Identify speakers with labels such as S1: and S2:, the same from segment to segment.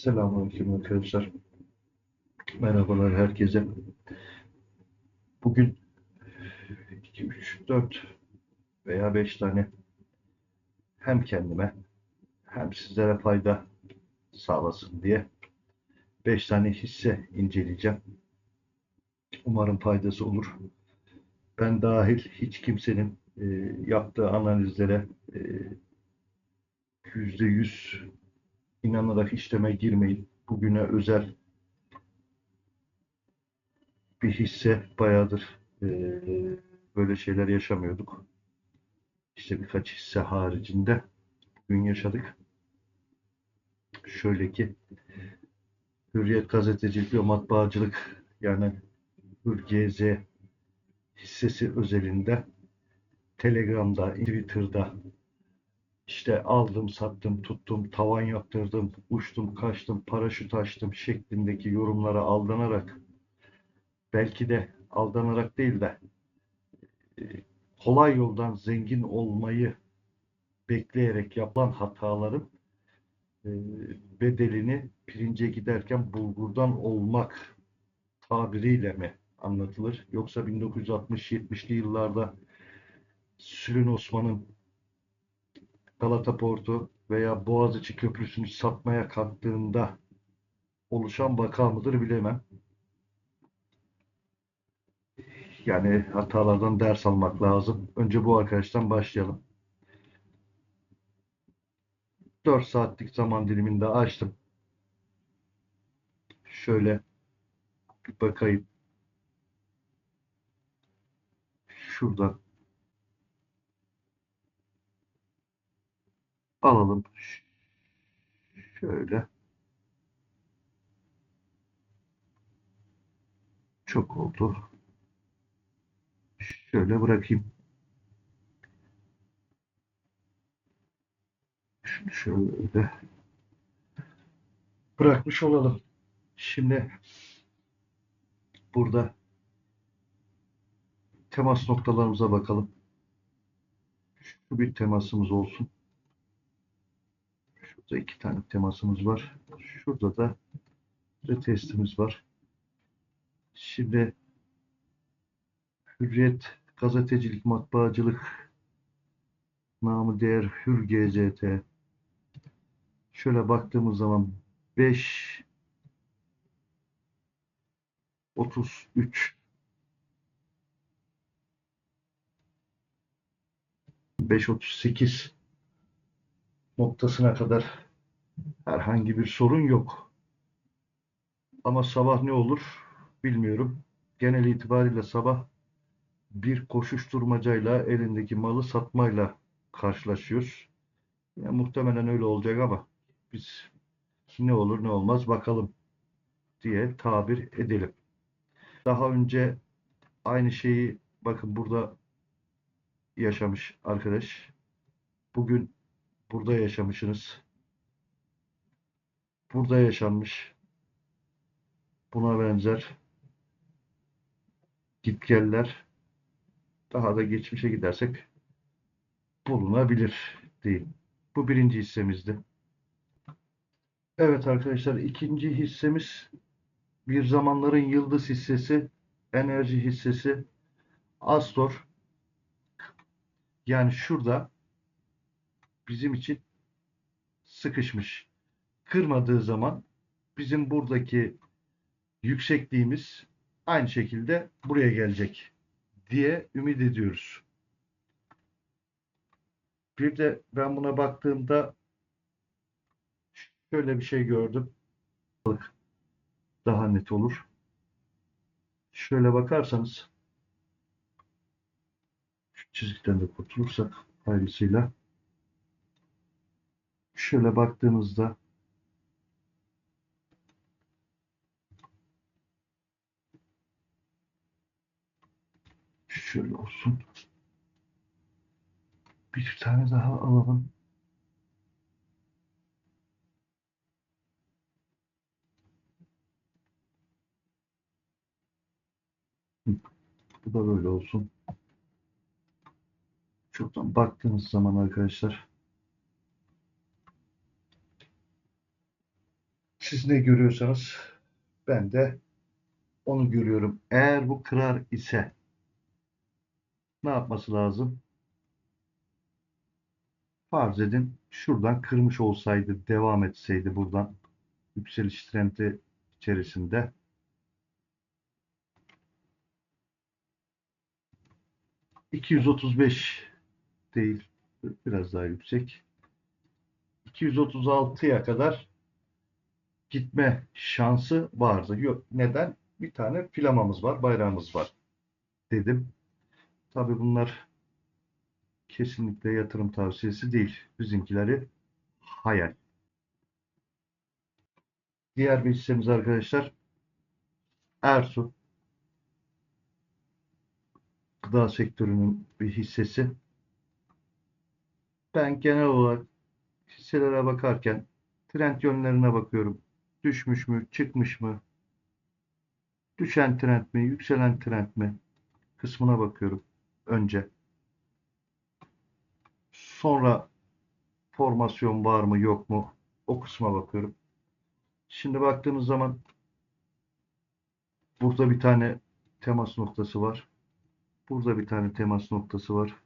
S1: Selamünaleyküm arkadaşlar. Merhabalar herkese. Bugün 2, 3, 4 veya 5 tane hem kendime hem sizlere fayda sağlasın diye 5 tane hisse inceleyeceğim. Umarım faydası olur. Ben dahil hiç kimsenin e, yaptığı analizlere e, %100 inanarak işleme girmeyin. Bugüne özel bir hisse bayağıdır eee, böyle şeyler yaşamıyorduk. İşte birkaç hisse haricinde bugün yaşadık. Şöyle ki Hürriyet Gazetecilik ve Matbaacılık yani HürGZ hissesi özelinde Telegram'da, Twitter'da işte aldım, sattım, tuttum, tavan yaptırdım, uçtum, kaçtım, paraşüt açtım şeklindeki yorumlara aldanarak belki de aldanarak değil de e, kolay yoldan zengin olmayı bekleyerek yapılan hataların e, bedelini pirince giderken bulgurdan olmak tabiriyle mi anlatılır? Yoksa 1960-70'li yıllarda Sülün Osman'ın Galata Portu veya Boğaziçi Köprüsü'nü satmaya kalktığında oluşan vaka mıdır bilemem. Yani hatalardan ders almak lazım. Önce bu arkadaştan başlayalım. 4 saatlik zaman diliminde açtım. Şöyle bir bakayım. Şuradan alalım. Şöyle. Çok oldu. Şöyle bırakayım. Şunu şöyle bırakmış olalım. Şimdi burada temas noktalarımıza bakalım. Şu bir temasımız olsun. Şurada iki tane temasımız var. Şurada da retestimiz var. Şimdi Hürriyet Gazetecilik Matbaacılık namı değer Hür GZT şöyle baktığımız zaman 5 33 5.38 noktasına kadar herhangi bir sorun yok. Ama sabah ne olur bilmiyorum. Genel itibariyle sabah bir koşuşturmacayla elindeki malı satmayla karşılaşıyoruz. Yani muhtemelen öyle olacak ama biz ne olur ne olmaz bakalım diye tabir edelim. Daha önce aynı şeyi bakın burada yaşamış arkadaş. Bugün burada yaşamışsınız. Burada yaşanmış. Buna benzer gitgeller daha da geçmişe gidersek bulunabilir diyeyim. Bu birinci hissemizdi. Evet arkadaşlar ikinci hissemiz bir zamanların yıldız hissesi, enerji hissesi Astor. Yani şurada bizim için sıkışmış. Kırmadığı zaman bizim buradaki yüksekliğimiz aynı şekilde buraya gelecek diye ümit ediyoruz. Bir de ben buna baktığımda şöyle bir şey gördüm. Daha net olur. Şöyle bakarsanız şu çizikten de kurtulursak hayırlısıyla şöyle baktığınızda şöyle olsun. Bir tane daha alalım. Bu da böyle olsun. Şuradan baktığınız zaman arkadaşlar Siz ne görüyorsanız ben de onu görüyorum. Eğer bu kırar ise ne yapması lazım? Farz edin şuradan kırmış olsaydı, devam etseydi buradan yükseliş trendi içerisinde ...235 değil, biraz daha yüksek. 236'ya kadar gitme şansı vardı. Yok, neden? Bir tane flamamız var, bayrağımız var dedim. Tabii bunlar kesinlikle yatırım tavsiyesi değil. Bizimkileri hayal. Diğer bir hissemiz arkadaşlar Ersu. Gıda sektörünün bir hissesi. Ben genel olarak hisselere bakarken trend yönlerine bakıyorum. Düşmüş mü, çıkmış mı? Düşen trend mi, yükselen trend mi? Kısmına bakıyorum önce. Sonra formasyon var mı yok mu? O kısma bakıyorum. Şimdi baktığımız zaman burada bir tane temas noktası var. Burada bir tane temas noktası var.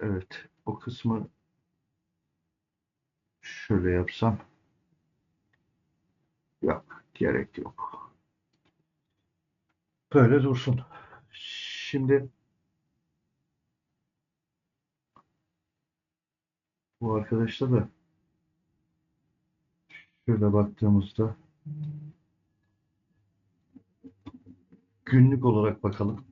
S1: Evet, o kısmı şöyle yapsam yok, gerek yok. Böyle dursun. Şimdi bu arkadaşta da şöyle baktığımızda günlük olarak bakalım.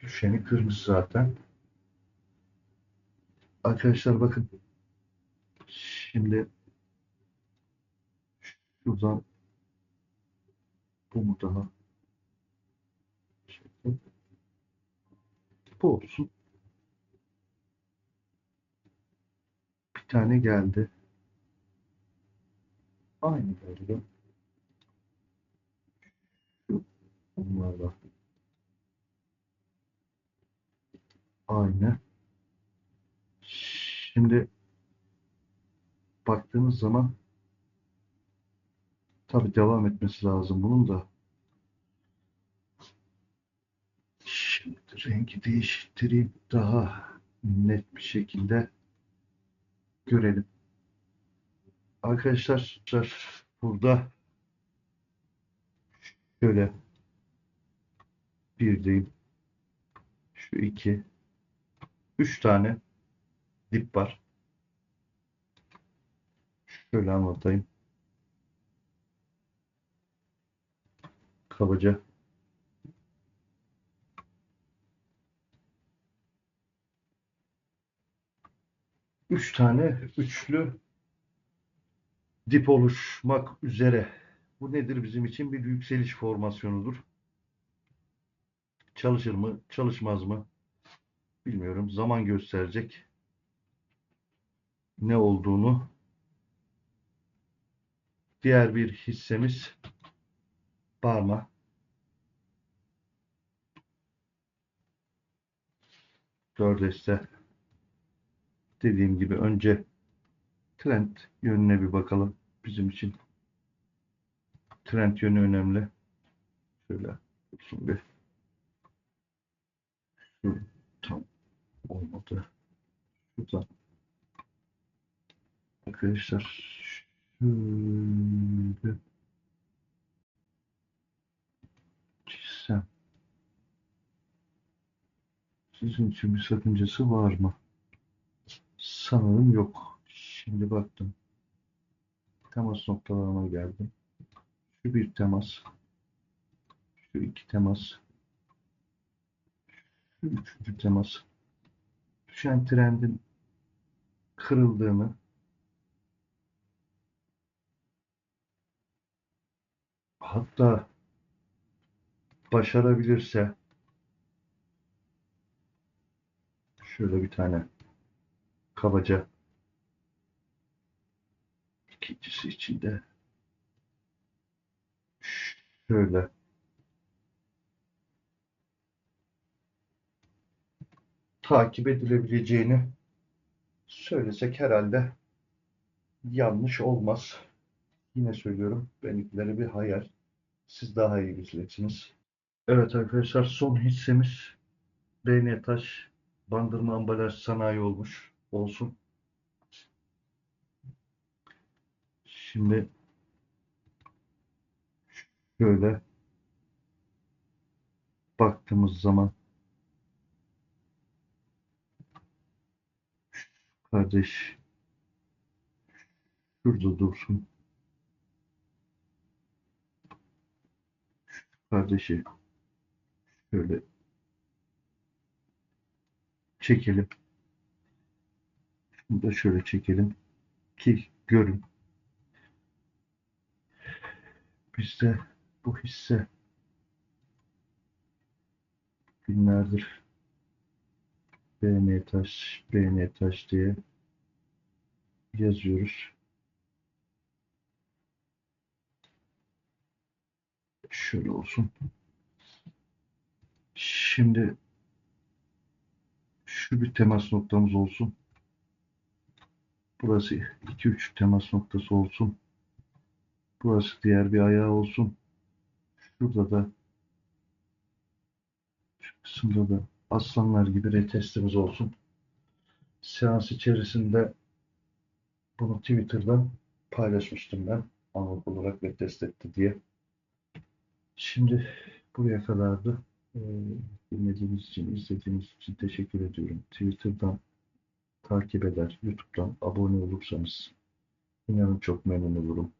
S1: Düşeni kırmızı zaten. Arkadaşlar bakın. Şimdi şuradan bu mu daha? Bu olsun. Bir tane geldi. Aynı galiba. Şu bunlarla. Aynı. Şimdi baktığımız zaman tabii devam etmesi lazım bunun da. Şimdi rengi değiştireyim daha net bir şekilde görelim. Arkadaşlar burada şöyle bir değil şu iki üç tane dip var. Şöyle anlatayım. Kabaca. Üç tane üçlü dip oluşmak üzere. Bu nedir bizim için? Bir yükseliş formasyonudur. Çalışır mı, çalışmaz mı? Bilmiyorum. Zaman gösterecek. Ne olduğunu. Diğer bir hissemiz Parma. Dördeste dediğim gibi önce trend yönüne bir bakalım bizim için. Trend yönü önemli. Şöyle bir. Şu tam olmadı. Şuradan. Arkadaşlar şöyle çizsem. Sizin için bir sakıncası var mı? Sanırım yok. Şimdi baktım. Temas noktalarına geldim. Şu bir temas. Şu iki temas. Şu üçüncü temas. Düşen trendin kırıldığını hatta başarabilirse şöyle bir tane kabaca ikincisi içinde şöyle takip edilebileceğini söylesek herhalde yanlış olmaz. Yine söylüyorum benimkileri bir hayal. Siz daha iyi bileceksiniz. Evet arkadaşlar son hissemiz BN Taş Bandırma Ambalaj Sanayi olmuş. Olsun. Şimdi şöyle baktığımız zaman kardeş şurada dursun. Kardeşi şöyle çekelim. Şunu da şöyle çekelim ki görün. Bizde bu hisse günlerdir BN taş, BN taş diye yazıyoruz. Şöyle olsun. Şimdi şu bir temas noktamız olsun. Burası 2-3 temas noktası olsun. Burası diğer bir ayağı olsun. Şurada da şu kısımda da aslanlar gibi retestimiz olsun. Seans içerisinde bunu Twitter'dan paylaşmıştım ben. Anlık olarak retest etti diye. Şimdi buraya kadardı. Ee, dinlediğiniz için, izlediğiniz için teşekkür ediyorum. Twitter'dan takip eder, YouTube'dan abone olursanız inanın çok memnun olurum.